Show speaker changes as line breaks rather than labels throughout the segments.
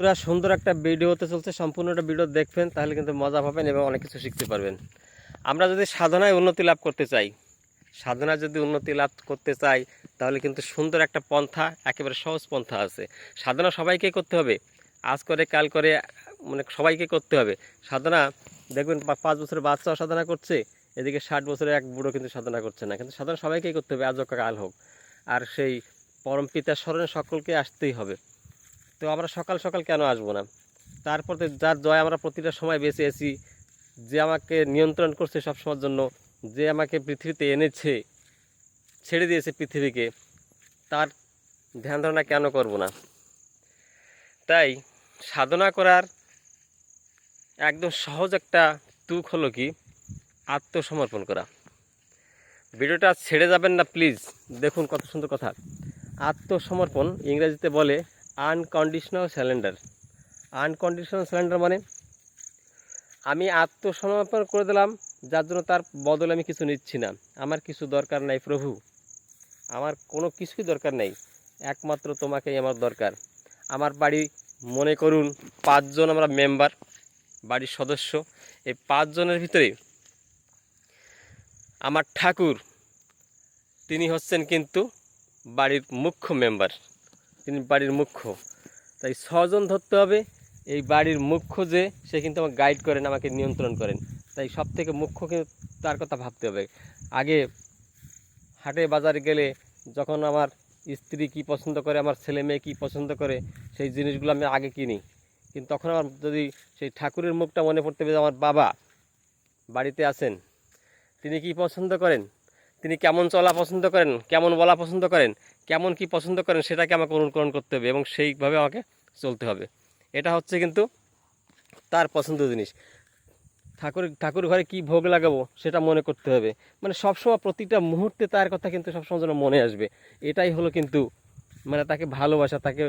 পুরা সুন্দর একটা ভিডিও হতে চলছে। সম্পূর্ণটা ভিডিও দেখবেন, তাহলে কিন্তু মজা পাবেন এবং অনেক কিছু শিখতে পারবেন। আমরা যদি সাধনায় উন্নতি লাভ করতে চাই, সাধনায় যদি উন্নতি লাভ করতে চাই, তাহলে কিন্তু সুন্দর একটা পন্থা, একেবারে সহজ পন্থা আছে। সাধনা সবাইকে করতে হবে। আজ করে, কাল করে মানে সবাইকে করতে হবে। সাধনা, দেখবেন পাঁচ বছরের বাচ্চাও সাধনা করছে, এদিকে ষাট বছরের এক বুড়ো কিন্তু সাধনা করছে না। কিন্তু সাধনা সবাইকেই করতে হবে আজ কাল হোক। আর সেই পরম পিতার স্মরণে সকলকে আসতেই হবে। তো আমরা সকাল সকাল কেন আসব না? তারপর যার জয় আমরা প্রতিটা সময় বেঁচে আছি, যে আমাকে নিয়ন্ত্রণ করছে সব সময়ের জন্য, যে আমাকে পৃথিবীতে এনেছে, ছেড়ে দিয়েছে পৃথিবীকে, তার ধ্যান ধারণা কেন করব না? তাই সাধনা করার একদম সহজ একটা তুক হলো কি, আত্মসমর্পণ করা। ভিডিওটা ছেড়ে যাবেন না, প্লিজ। দেখুন কত সুন্দর কথা। আত্মসমর্পণ ইংরেজিতে বলে আনকন্ডিশনাল স্যালেন্ডার আনকন্ডিশনাল স্যালেন্ডার মানে আমি আত্মসমর্পণ করে দিলাম, যার জন্য তার বদলে আমি কিছু নিচ্ছি না। আমার কিছু দরকার নাই প্রভু। আমার কোনো কিছুই দরকার নেই। একমাত্র তোমাকেই আমার দরকার। আমার বাড়ি মনে করুন, পাঁচজন আমরা মেম্বার বাড়ির সদস্য। এই পাঁচজনের ভিতরে আমার ঠাকুর, তিনি হচ্ছেন কিন্তু বাড়ির মুখ্য মেম্বার তিনি বাড়ির মুখ্য। তাই ছজন ধরতে হবে, এই বাড়ির মুখ্য যে, সে কিন্তু আমাকে গাইড করেন, আমাকে নিয়ন্ত্রণ করেন। তাই সব থেকে মুখ্য কিন্তু তার কথা ভাবতে হবে। আগে হাটে বাজারে গেলে যখন আমার স্ত্রী কি পছন্দ করে, আমার ছেলে মেয়ে কী পছন্দ করে, সেই জিনিসগুলো আমি আগে কিনি। কিন্তু তখন আমার যদি সেই ঠাকুরের মুখটা মনে পড়তে হবে আমার বাবা বাড়িতে আছেন তিনি কি পছন্দ করেন? তিনি কেমন চলা পছন্দ করেন, কেমন বলা পছন্দ করেন, কেমন কি পছন্দ করেন সেটাকে আমাকে অনুকরণ করতে হবে এবং সেইভাবে আমাকে চলতে হবে। এটা হচ্ছে কিন্তু তার পছন্দ জিনিস। ঠাকুর ঠাকুর ঘরে কি ভোগ লাগাবো সেটা মনে করতে হবে। মানে সবসময় প্রতিটা মুহূর্তে তার কথা কিন্তু সবসময় যেন মনে আসবে। এটাই হলো কিন্তু মানে তাকে ভালোবাসা, তাকে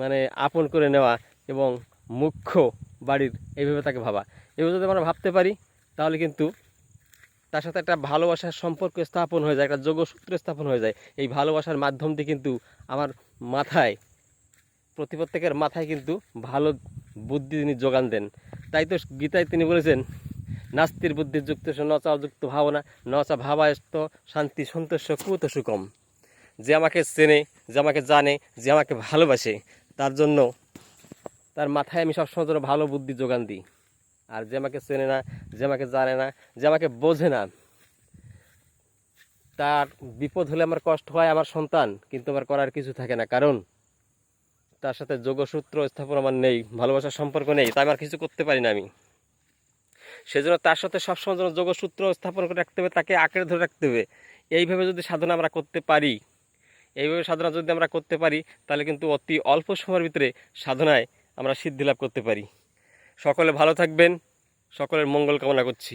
মানে আপন করে নেওয়া এবং মুখ্য বাড়ির, এইভাবে তাকে ভাবা। এভাবে যদি আমরা ভাবতে পারি, তাহলে কিন্তু তার সাথে একটা ভালোবাসার সম্পর্ক স্থাপন হয়ে যায়, একটা যোগসূত্র স্থাপন হয়ে যায়। এই ভালোবাসার মাধ্যম দিয়ে কিন্তু আমার মাথায় প্রতি প্রত্যেকের মাথায় কিন্তু ভালো বুদ্ধি তিনি যোগান দেন। তাই তো গীতায় তিনি বলেছেন, নাস্তির বুদ্ধি যুক্ত নচা যুক্ত ভাবনা, নচা ভাবায়স্ত শান্তি সন্তোষ কুত সুকম। যে আমাকে চেনে, যে আমাকে জানে, যে আমাকে ভালোবাসে, তার জন্য তার মাথায় আমি সবসময় জন্য ভালো বুদ্ধি যোগান দিই। আর যে আমাকে চেনে না, যে আমাকে জানে না, যে আমাকে বোঝে না, তার বিপদ হলে আমার কষ্ট হয় আমার সন্তান, কিন্তু আমার করার কিছু থাকে না। কারণ তার সাথে যোগসূত্র, স্থাপন আমার নেই ভালোবাসার সম্পর্ক নেই, তাই আমার কিছু করতে পারি না আমি। সেজন্য তার সাথে সবসময় যেন যোগসূত্র, স্থাপন করে রাখতে হবে, তাকে আঁকড়ে ধরে রাখতে হবে। এইভাবে যদি সাধনা আমরা করতে পারি, এইভাবে সাধনা যদি আমরা করতে পারি, তাহলে কিন্তু অতি অল্প সময়ের ভিতরে সাধনায় আমরা সিদ্ধি লাভ করতে পারি। সকলে ভালো থাকবেন সকলের মঙ্গল কামনা করছি।